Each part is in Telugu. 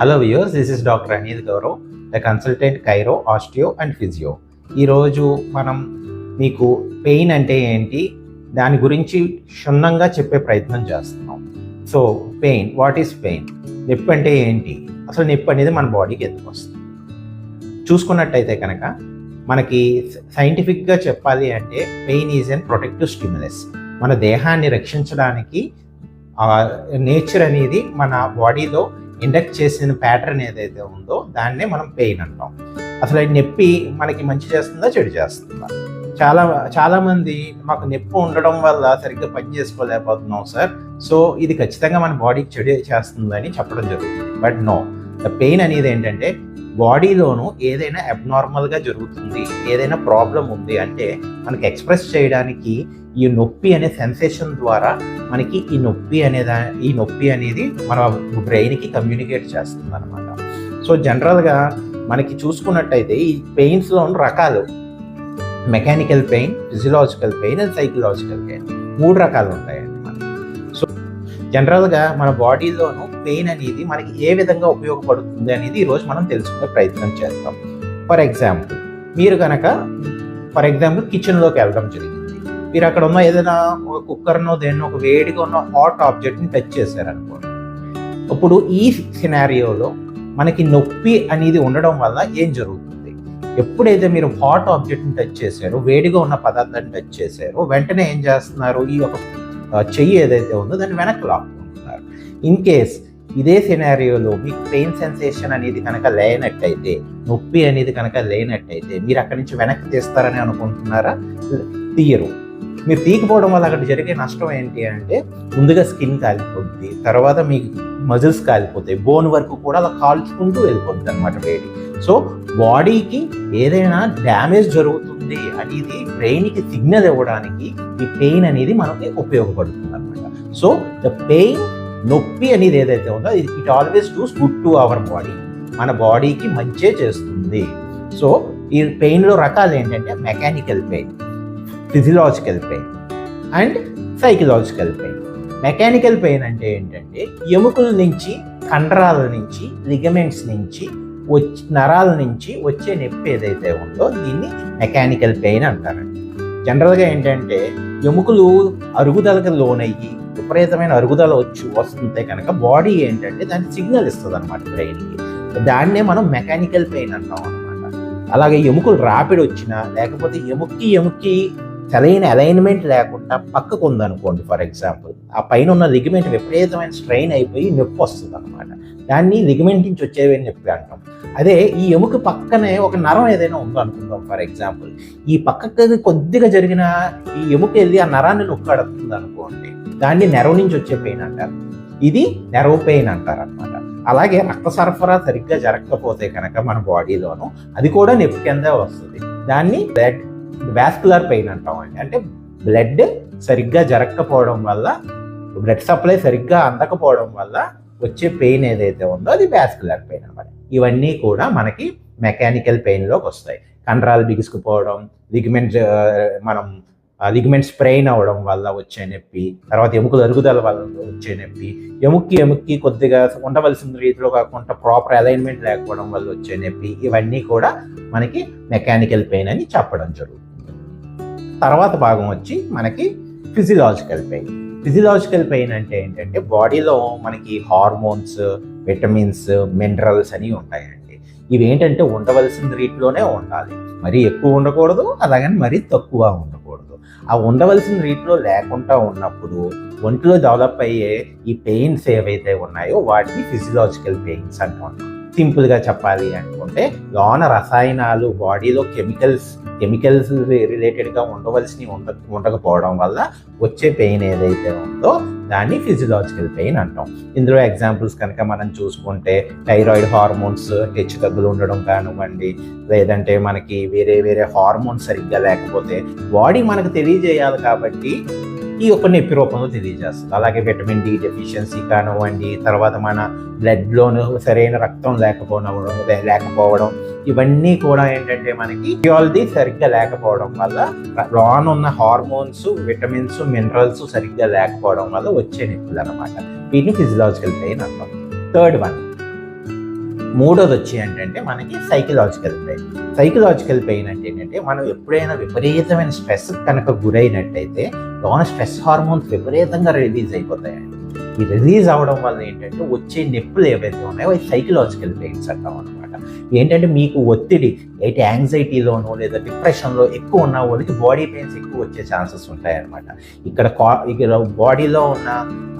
Hello viewers this is doctor Aneed Gaurav the consultant chiro osteo and physio ఈరోజు మనం మీకు పెయిన్ అంటే ఏంటి? దాని గురించి క్షుణ్ణంగా చెప్పే ప్రయత్నం చేస్తున్నాం. So pain what is pain నొప్పి అంటే ఏంటి? అసలు నొప్పి అనేది మన బాడీకి ఎందుకు వస్తుంది? చూసుకున్నట్టయితే కనుక మనకి సైంటిఫిక్గా చెప్పాలి అంటే pain is an protective stimulus మన దేహాన్ని రక్షించడానికి నేచర్ అనేది మన బాడీలో ఇండక్ట్ చేసిన ప్యాటర్న్ ఏదైతే ఉందో దాన్నే మనం పెయిన్ అంటాం. అసలు అది నొప్పి మనకి మంచి చేస్తుందా చెడు చేస్తుందా? చాలా చాలామంది మాకు నొప్పి ఉండడం వల్ల సరిగ్గా పని చేసుకోలేకపోతున్నాం సార్. సో ఇది ఖచ్చితంగా మన బాడీకి చెడు చేస్తుందని చెప్పడం జరుగుతుంది. బట్ నో ద పెయిన్ అనేది ఏంటంటే బాడీలోను ఏదైనా అబ్నార్మల్గా జరుగుతుంది ఏదైనా ప్రాబ్లం ఉంది అంటే మనకి ఎక్స్ప్రెస్ చేయడానికి ఈ నొప్పి అనే సెన్సేషన్ ద్వారా మనకి ఈ నొప్పి అనే దా ఈ నొప్పి అనేది మన బ్రెయిన్కి కమ్యూనికేట్ చేస్తుంది అనమాట సో జనరల్గా మనకి చూసుకున్నట్టయితే ఈ పెయిన్స్లో రకాలు mechanical pain physiological pain and psychological pain మూడు రకాలు ఉంటాయి. జనరల్గా మన బాడీలోనూ పెయిన్ అనేది మనకి ఏ విధంగా ఉపయోగపడుతుంది అనేది ఈరోజు మనం తెలుసుకునే ప్రయత్నం చేస్తాం ఫర్ ఎగ్జాంపుల్ మీరు కనుక ఫర్ ఎగ్జాంపుల్ కిచెన్లోకి వెళ్ళడం జరిగింది. మీరు అక్కడ ఉన్న ఏదైనా ఒక కుక్కర్నో దేన్నో ఒక వేడిగా ఉన్న హాట్ ఆబ్జెక్ట్ని టచ్ చేశారనుకోండి. ఇప్పుడు ఈ సినారియోలో మనకి నొప్పి అనేది ఉండడం వల్ల ఏం జరుగుతుంది? ఎప్పుడైతే మీరు హాట్ ఆబ్జెక్ట్ని టచ్ చేశారో వేడిగా ఉన్న పదార్థాన్ని టచ్ చేశారో వెంటనే ఏం చేస్తున్నారు? ఈ ఒక చెయ్యి ఏదైతే ఉందో దాన్ని వెనక్కి లాక్కుంటున్నారు. ఇన్ కేస్ ఇదే సినారియోలో మీకు పెయిన్ సెన్సేషన్ అనేది కనుక లేనట్టయితే నొప్పి అనేది కనుక లేనట్టయితే మీరు అక్కడి నుంచి వెనక్కి తీస్తారని అనుకుంటున్నారా? తీయరు. మీరు తీయకపోవడం వల్ల అక్కడ జరిగే నష్టం ఏంటి అంటే ముందుగా స్కిన్ కాలిపోద్ది తర్వాత మీకు మజిల్స్ కాలిపోతాయి బోన్ వరకు కూడా అలా కాల్చుకుంటూ వెళ్ళిపోద్ది అనమాట వేడి. సో బాడీకి ఏదైనా డ్యామేజ్ జరుగుతుంది అనేది బ్రెయిన్కి సిగ్నల్ ఇవ్వడానికి ఈ పెయిన్ అనేది మనకి ఉపయోగపడుతుంది అనమాట సో ద పెయిన్ నొప్పి అనేది ఏదైతే ఉందో it always does good to our body మన బాడీకి మంచే చేస్తుంది. సో ఈ పెయిన్లో రకాలు ఏంటంటే mechanical pain physiological pain and psychological pain mechanical pain అంటే ఏంటంటే ఎముకల నుంచి కండరాల నుంచి లిగమెంట్స్ నుంచి వచ్చి నరాల నుంచి వచ్చే నొప్పి ఏదైతే ఉందో దీన్ని మెకానికల్ పెయిన్ అంటారండి జనరల్గా ఏంటంటే ఎముకలు అరుగుదలకు లోనయ్యి విపరీతమైన అరుగుదల వచ్చి వస్తుంటే కనుక బాడీ ఏంటంటే దానికి సిగ్నల్ ఇస్తుంది అనమాట బ్రెయిన్కి. దాన్నే మనం మెకానికల్ పెయిన్ అంటాం అనమాట అలాగే ఎముకలు రాపిడ్ వచ్చినా లేకపోతే ఎముక్కి ఎముక్కి సరైన అలైన్మెంట్ లేకుండా పక్కకు ఉందనుకోండి ఫర్ ఎగ్జాంపుల్ ఆ పైన ఉన్న లిగమెంట్ విపరీతమైన స్ట్రెయిన్ అయిపోయి నొప్పి వస్తుంది అనమాట దాన్ని లిగమెంట్ నుంచి వచ్చేవి నొప్పి అంటాం. అదే ఈ ఎముక పక్కనే ఒక నరం ఏదైనా ఉందో అనుకుందాం ఫర్ ఎగ్జాంపుల్ ఈ పక్కకి కొద్దిగా జరిగిన ఈ ఎముక వెళ్ళి ఆ నరాన్ని నొక్కాడుతుంది అనుకోండి దాన్ని నెరవ నుంచి వచ్చే పెయిన్ అంటారు. ఇది నెరవ పెయిన్ అంటారు అనమాట అలాగే రక్త సరఫరా సరిగ్గా జరగకపోతే కనుక మన బాడీలోను అది కూడా నొప్పి కిందే వస్తుంది. దాన్ని బ్లడ్ వాస్కులర్ పెయిన్ అంటాం అండి. అంటే బ్లడ్ సరిగ్గా జరగకపోవడం వల్ల బ్లడ్ సప్లై సరిగ్గా అందకపోవడం వల్ల వచ్చే పెయిన్ ఏదైతే ఉందో అది వాస్కులర్ పెయిన్ అనమాట ఇవన్నీ కూడా మనకి మెకానికల్ పెయిన్లోకి వస్తాయి. కండరాలు బిగుసుకుపోవడం లిగ్మెంట్ మనం లిగ్మెంట్ స్ప్రెయిన్ అవ్వడం వల్ల వచ్చే నొప్పి తర్వాత ఎముకలు అరుగుదల వల్ల వచ్చే నొప్పి ఎముక్కి ఎముక్కి కొద్దిగా ఉండవలసిన రీతిలో కాకుండా ప్రాపర్ అలైన్మెంట్ లేకపోవడం వల్ల వచ్చే నొప్పి ఇవన్నీ కూడా మనకి మెకానికల్ పెయిన్ అని చెప్పడం జరుగుతుంది. తర్వాత భాగం వచ్చి మనకి ఫిజియలాజికల్ పెయిన్ ఫిజియలాజికల్ పెయిన్ అంటే ఏంటంటే బాడీలో మనకి హార్మోన్స్ విటమిన్స్ మినరల్స్ అని ఉంటాయండి. ఇవి ఏంటంటే ఉండవలసిన రీతిలోనే ఉండాలి. మరీ ఎక్కువ ఉండకూడదు అలాగని మరీ తక్కువ ఉండకూడదు. ఆ ఉండవలసిన రీతిలో లేకుండా ఉన్నప్పుడు ఒంట్లో డెవలప్ అయ్యే ఈ పెయిన్స్ ఏవైతే ఉన్నాయో వాటిని ఫిజియలాజికల్ పెయిన్స్ అంటాం. సింపుల్గా చెప్పాలి అనుకుంటే లోన రసాయనాలు బాడీలో కెమికల్స్ కెమికల్స్ రిలేటెడ్గా ఉండవలసినవి ఉండ ఉండకపోవడం వల్ల వచ్చే పెయిన్ ఏదైతే ఉందో దాన్ని ఫిజియలాజికల్ పెయిన్ అంటాం. ఇందులో ఎగ్జాంపుల్స్ కనుక మనం చూసుకుంటే థైరాయిడ్ హార్మోన్స్ హెచ్చు తగ్గులు ఉండడం కానివ్వండి లేదంటే మనకి వేరే వేరే హార్మోన్స్ సరిగ్గా లేకపోతే బాడీ మనకు తెలియజేయాలి కాబట్టి ఈ యొక్క నొప్పి రూపంలో తెలియజేస్తుంది. అలాగే విటమిన్ డి డెఫిషియన్సీ కానివ్వండి తర్వాత మన బ్లడ్లోను సరైన రక్తం లేకపోవడం లేకపోవడం ఇవన్నీ కూడా ఏంటంటే మనకి ఫిజియాలజీ సరిగ్గా లేకపోవడం వల్ల లాన్ ఉన్న హార్మోన్స్ విటమిన్స్ మినరల్స్ సరిగ్గా లేకపోవడం వల్ల వచ్చే నొప్పులు అనమాట వీటిని ఫిజియలాజికల్ పెయిన్ అంటాం. Third one. మూడోది వచ్చి ఏంటంటే మనకి సైకలాజికల్ పెయిన్ సైకలాజికల్ పెయిన్ అంటే ఏంటంటే మనం ఎప్పుడైనా విపరీతమైన స్ట్రెస్ కనుక గురైనట్టయితే లోన స్ట్రెస్ హార్మోన్స్ విపరీతంగా రిలీజ్ అయిపోతాయండి. ఈ రిలీజ్ అవ్వడం వల్ల ఏంటంటే వచ్చే నొప్పులు ఏవైతే ఉన్నాయో అవి సైకలాజికల్ పెయిన్స్ అంటాం అనమాట. ఏంటంటే మీకు ఒత్తిడి అయితే యాంగ్జైటీలోనో లేదా డిప్రెషన్లో ఎక్కువ ఉన్న వాళ్ళకి బాడీ పెయిన్స్ ఎక్కువ వచ్చే ఛాన్సెస్ ఉంటాయన్నమాట. ఇక్కడ కా ఇక్కడ బాడీలో ఉన్న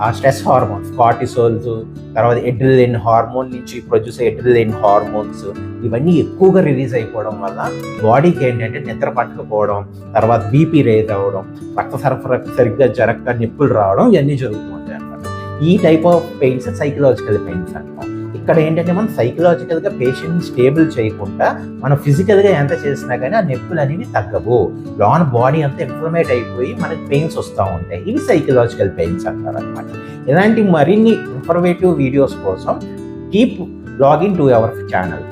ఆ స్ట్రెస్ హార్మోన్స్ కార్టిసోల్స్ తర్వాత ఎడ్రిలిన్ హార్మోన్ నుంచి ప్రొడ్యూస్ ఎడ్రిలిన్ హార్మోన్స్ ఇవన్నీ ఎక్కువగా రిలీజ్ అయిపోవడం వల్ల బాడీకి ఏంటంటే నిద్ర పట్టకపోవడం తర్వాత బీపీ రేజ్ అవ్వడం రక్త సరఫరా సరిగ్గా జరగక నొప్పులు రావడం ఇవన్నీ జరుగుతూ ఉంటాయి అనమాట ఈ type of pains psychological pains అంటాం ఇక్కడ ఏంటంటే మనం సైకలాజికల్గా పేషెంట్ని స్టేబుల్ చేయకుండా మనం ఫిజికల్గా ఎంత చేసినా కానీ ఆ నొప్పులు అనేవి తగ్గవు. లాన్ బాడీ అంతా ఇన్ఫ్లమేట్ అయిపోయి మనకి పెయిన్స్ వస్తూ ఉంటాయి. ఇవి సైకలాజికల్ పెయిన్స్ అంటారు అనమాట ఇలాంటి మరిన్ని ఇన్ఫర్మేటివ్ వీడియోస్ కోసం keep logging to our channel